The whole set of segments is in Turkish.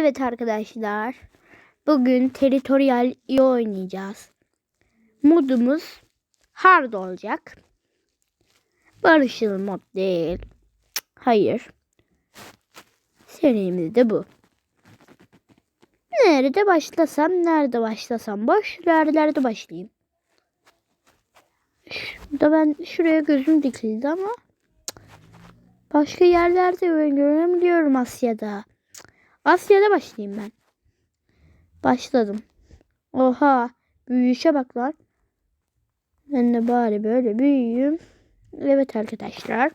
Evet arkadaşlar. Bugün Territorial iyi oynayacağız. Modumuz hard olacak. Barışçıl mod değil. Hayır. Serimiz de bu. Nerede başlasam, nerede başlasam boş yerlerde başlayayım. Şurada ben şuraya gözüm dikildi ama başka yerlerde göremiyorum Asya'da. Asya'da başlayayım ben. Başladım. Oha. Büyüyüşe bak lan. Ben de bari böyle büyüyeyim. Evet arkadaşlar.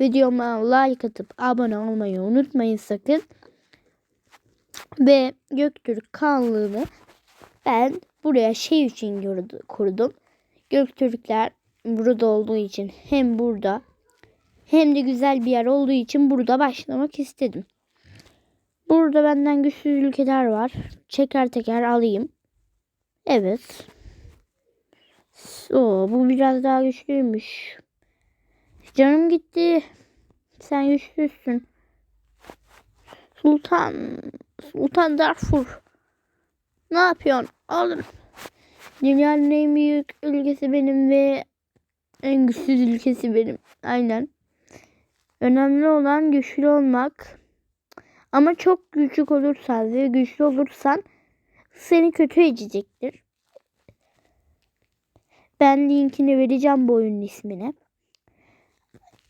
Videoma like atıp abone olmayı unutmayın sakın. Ve Göktürk kanlığını ben buraya şey için kurdum. Göktürkler burada olduğu için hem burada hem de güzel bir yer olduğu için burada başlamak istedim. Burada benden güçsüz ülkeler var. Çeker teker alayım. Evet. Oo, bu biraz daha güçlüymüş. Canım gitti. Sen güçlüsün. Sultan. Sultan Darfur. Ne yapıyorsun oğlum? Dünyanın en büyük ülkesi benim ve en güçsüz ülkesi benim. Aynen. Önemli olan güçlü olmak. Ama çok küçük olursan ve güçlü olursan seni kötü edecektir. Ben linkini vereceğim bu oyunun ismine.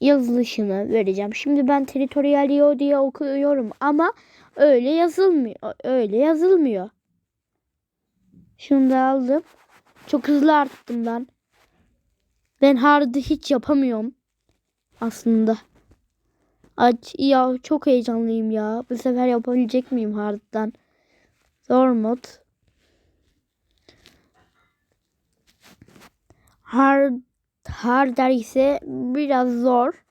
Yazılışını vereceğim. Şimdi ben Territorialio diye okuyorum ama öyle yazılmıyor. Öyle yazılmıyor. Şunu da aldım. Çok hızlı arttım ben. Ben hard'ı hiç yapamıyorum. Aslında. Aç ya çok heyecanlıyım ya. Bu sefer yapabilecek miyim hard'dan? Zor mod. Hard hard ise biraz zor.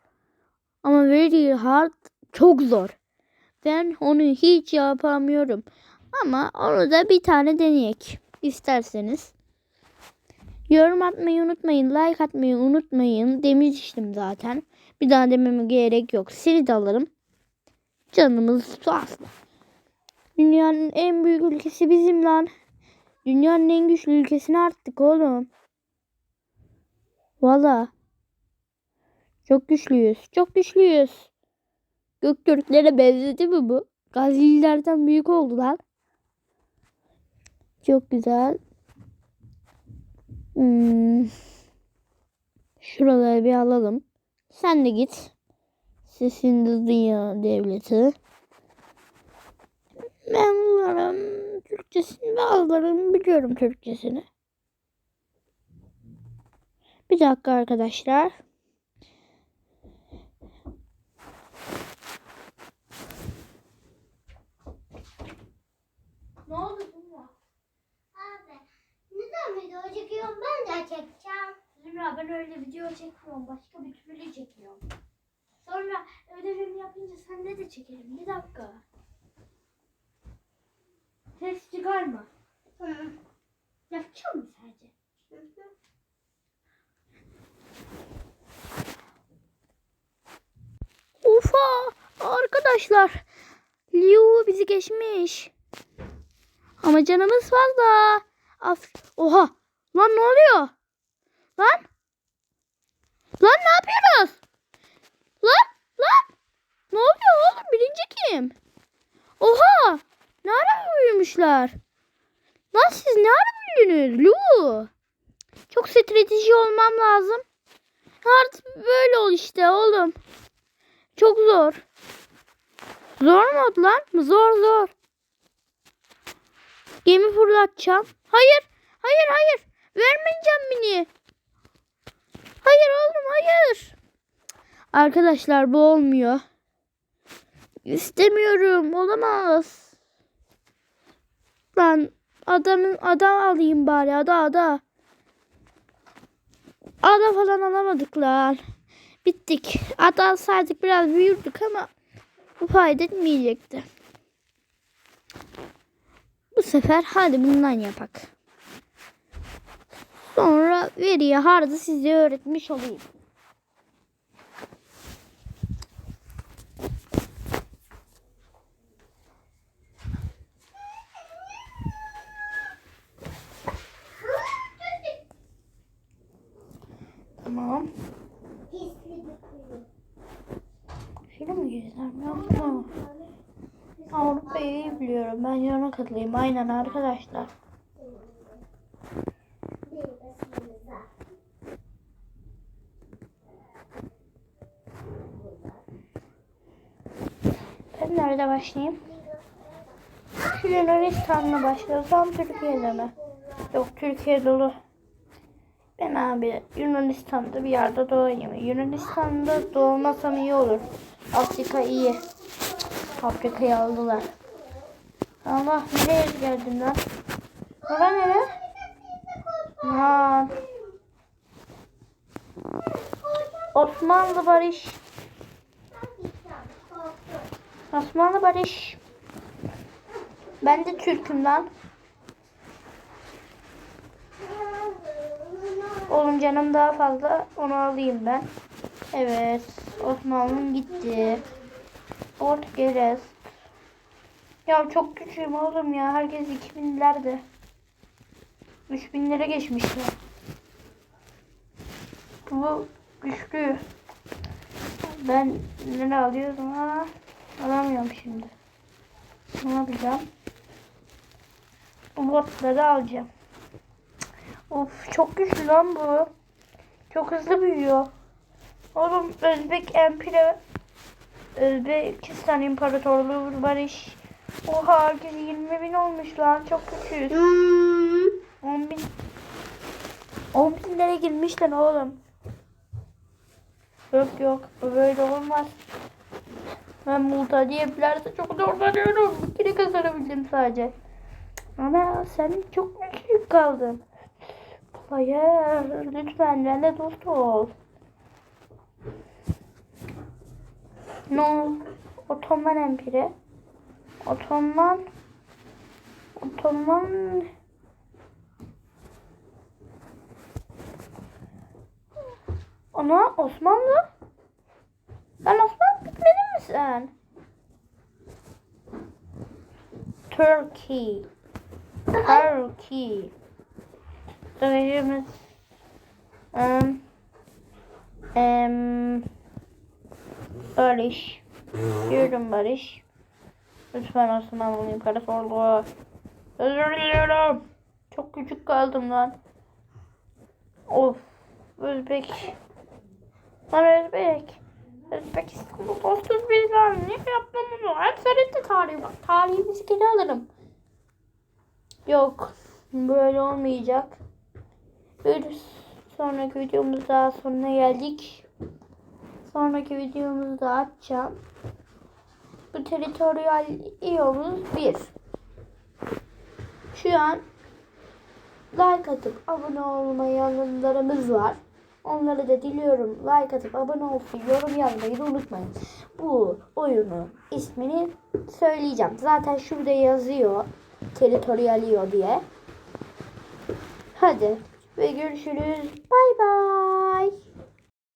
Ama very hard çok zor. Ben onu hiç yapamıyorum. Ama onu da bir tane deneyek isterseniz. Yorum atmayı unutmayın. Like atmayı unutmayın. Demiştim zaten. Bir daha dememe gerek yok. Seni de alırım. Canımız tuhaflı. Dünyanın en büyük ülkesi bizim lan. Dünyanın en güçlü ülkesine arttık oğlum. Valla. Çok güçlüyüz. Çok güçlüyüz. Göktürklere benzedi mi bu? Gazililerden büyük oldular. Çok güzel. Hmm. Şuraları bir alalım. Sen de git. Sesinde Dünya Devleti. Ben bunların Türkçesini bazılarını biliyorum Türkçesini. Bir dakika arkadaşlar. Ne oldu Zümra? Abi neden video çekiyorum ben de çekeceğim. Zümra ben öyle video çekmiyorum. Başka bir türlü çekiyorum. Sonra ödevimi yapınca senle de çekelim. Bir dakika. Ses çıkarma. Hı. Yapacağım mı sadece? Ufa arkadaşlar. Liu bizi geçmiş. Ama canımız fazla. Af Oha. Lan ne oluyor? Lan. Lan ne yapıyoruz? Lan lan. Ne oluyor oğlum? Birinci kim? Oha. Ne ara büyümüşler? Lan siz ne ara büyüdünüz? Lu. Çok strateji olmam lazım. Artık böyle ol işte oğlum. Çok zor. Zor mod lan? Zor zor. Gemi fırlatacağım. Hayır. Hayır hayır. Vermeyeceğim beni. Hayır oğlum hayır. Arkadaşlar bu olmuyor. İstemiyorum. Olamaz. Lan adamın adam alayım bari. Ada ada. Ada falan alamadık lan. Bittik. Ada alsaydık biraz büyürdük ama bu fayda etmeyecekti. Bu sefer hadi bundan yapak. Sonra veriye harcı size öğretmiş olayım. Tamam. Şöyle mi yüzden yapma? Avrupa'yı biliyorum. Ben yana katılayım. Aynen arkadaşlar. Nerede başlayayım? Yunanistan'la başlasam Türkiye'de mi? Yok Türkiye dolu. Ben abi Yunanistan'da bir yerde doğayım. Yunanistan'da doğmasam iyi olur. Afrika iyi. Afrika'yı aldılar. Allah nereye geldin lan? Bura nere? Ha. Osmanlı Barış. Osmanlı Barış. Ben de Türk'üm lan. Oğlum canım daha fazla onu alayım ben. Evet. Osmanlı'm gitti. Portekiz. Ya çok küçüğüm oğlum ya. Herkes 2000'lerde. 3000'lere geçmişler. Bu güçlü. Ben ne alıyorum ha? Alamıyorum şimdi. Ne yapacağım? Botları alacağım. Of çok güçlü lan bu. Çok hızlı büyüyor. Oğlum Özbek Empire Özbekistan İmparatorluğu barış. Oha herkes 20 bin olmuş lan. Çok küçüğüz. 10 bin. 10 binlere girmişler oğlum. Yok yok. Böyle olmaz. Ben multa diyebilirse çok zorlanıyorum. Bir kere kazanabildim sadece. Ama sen çok küçük kaldın. Hayır. Lütfen benimle dost ol. No. Otoman Empire. Otoman. Otoman. Ana Osmanlı. Lan Osmanlı sen? Turkey. Turkey. Döveceğimiz. Um, um, Barış. Diyorum Barış. Lütfen Osmanlı İmparatorluğu. Özür diliyorum. Çok küçük kaldım lan. Of. Özbek. Lan Özbek. Özbekistan'da dostuz biz lan. Niye yapmam bunu? Her sene tarihi bak. Tarihimizi geri alırım. Yok. Böyle olmayacak. Bir sonraki videomuzda sonuna geldik. Sonraki videomuzda açacağım. Bu territorial iyomuz 1. Şu an like atıp abone olmayanlarımız var. Onları da diliyorum. Like atıp abone olup yorum yazmayı da unutmayın. Bu oyunu ismini söyleyeceğim. Zaten şurada yazıyor. Territorial IO diye. Hadi ve görüşürüz. Bay bay.